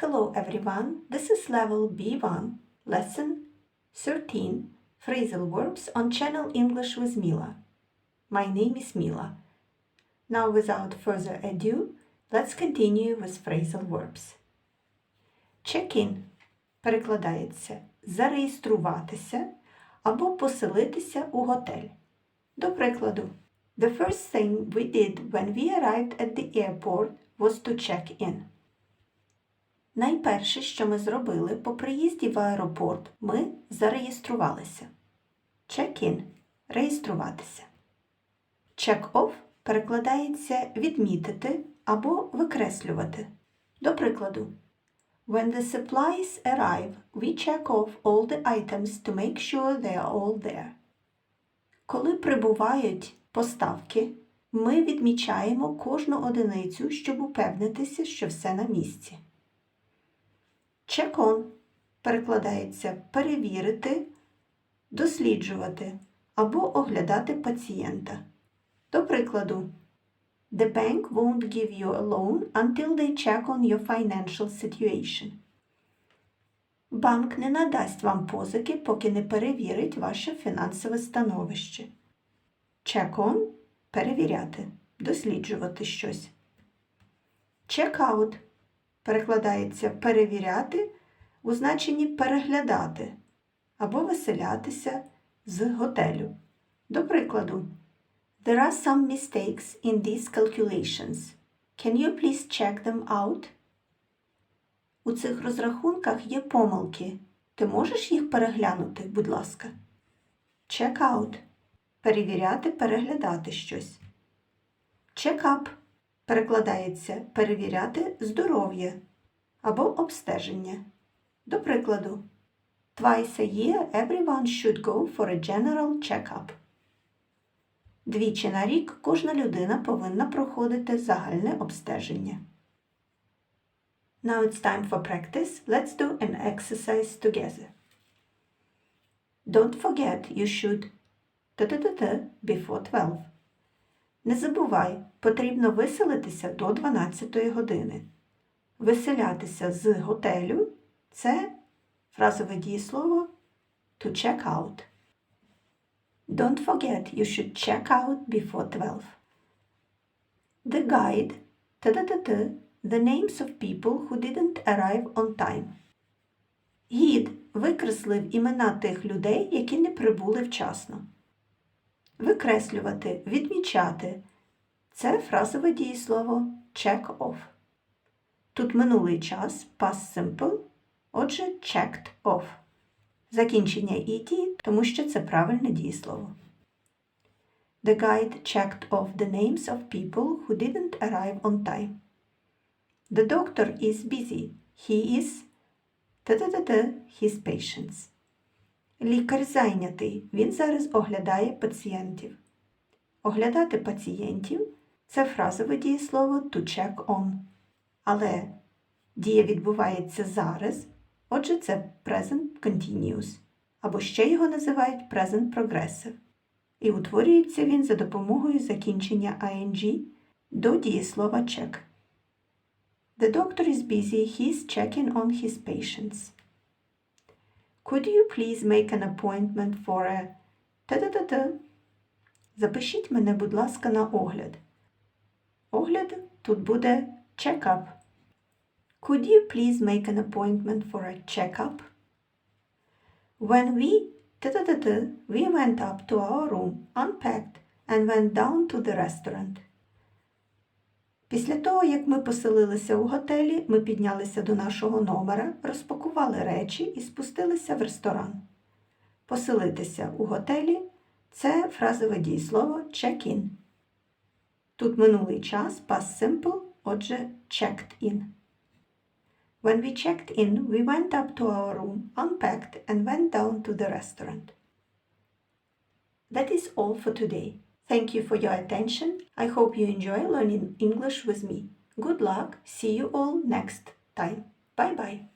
Hello everyone, this is level B1, lesson 13, phrasal verbs on channel English with Mila. My name is Mila. Now without further ado, let's continue with phrasal verbs. Check-in перекладається зареєструватися або поселитися у готель. До прикладу, The first thing we did when we arrived at the airport was to check in. Найперше, що ми зробили по приїзді в аеропорт, ми зареєструвалися. Check-in – реєструватися. Check-off перекладається відмітити або викреслювати. До прикладу, When the supplies arrive, we check off all the items to make sure they are all there. Коли прибувають поставки, ми відмічаємо кожну одиницю, щоб упевнитися, що все на місці. Check on перекладається перевірити, досліджувати або оглядати пацієнта. До прикладу, The bank won't give you a loan until they check on your financial situation. Банк не надасть вам позики, поки не перевірить ваше фінансове становище. Check on – перевіряти, досліджувати щось. Check out перекладається перевіряти у значенні переглядати або виселятися з готелю. До прикладу, There are some mistakes in these calculations. Can you please check them out? У цих розрахунках є помилки. Ти можеш їх переглянути, будь ласка. Check out. Перевіряти, переглядати щось. Check up перекладається перевіряти здоров'я або обстеження. До прикладу, Twice a year everyone should go for a general check-up. Двічі на рік кожна людина повинна проходити загальне обстеження. Now it's time for practice. Let's do an exercise together. Don't forget you should та-та-та-та before 12. Не забувай, потрібно виселитися до 12 години. Виселятися з готелю це фразове дієслово to check out. Don't forget you should check out before 12. The guide the names of people who didn't arrive on time. Гід викреслив імена тих людей, які не прибули вчасно. Викреслювати, відмічати це фразове дієслово check off. Тут минулий час past simple, отже, checked off. Закінчення «ed», тому що це правильне дієслово. The guide checked off the names of people who didn't arrive on time. The doctor is busy. He is та-та-та-та, his patients. Лікар зайнятий. Він зараз оглядає пацієнтів. Оглядати пацієнтів це фразове дієслово to check on. Але дія відбувається зараз, отже, це present continuous. Або ще його називають present progressive. І утворюється він за допомогою закінчення ing до дієслова check. The doctor is busy. He's checking on his patients. Could you please make an appointment for a та-та-та-та? Запишіть мене, будь ласка, на огляд. Огляд тут буде check-up. Could you please make an appointment for a check-up? When we та-та-та-та, we went up to our room, unpacked, and went down to the restaurant. Після того, як ми поселилися у готелі, ми піднялися до нашого номера, розпакували речі і спустилися в ресторан. Поселитися у готелі це фразове дієслово check-in. Тут минулий час past simple, отже, checked in. When we checked in, we went up to our room, unpacked, and went down to the restaurant. That is all for today. Thank you for your attention. I hope you enjoy learning English with me. Good luck. See you all next time. Bye bye.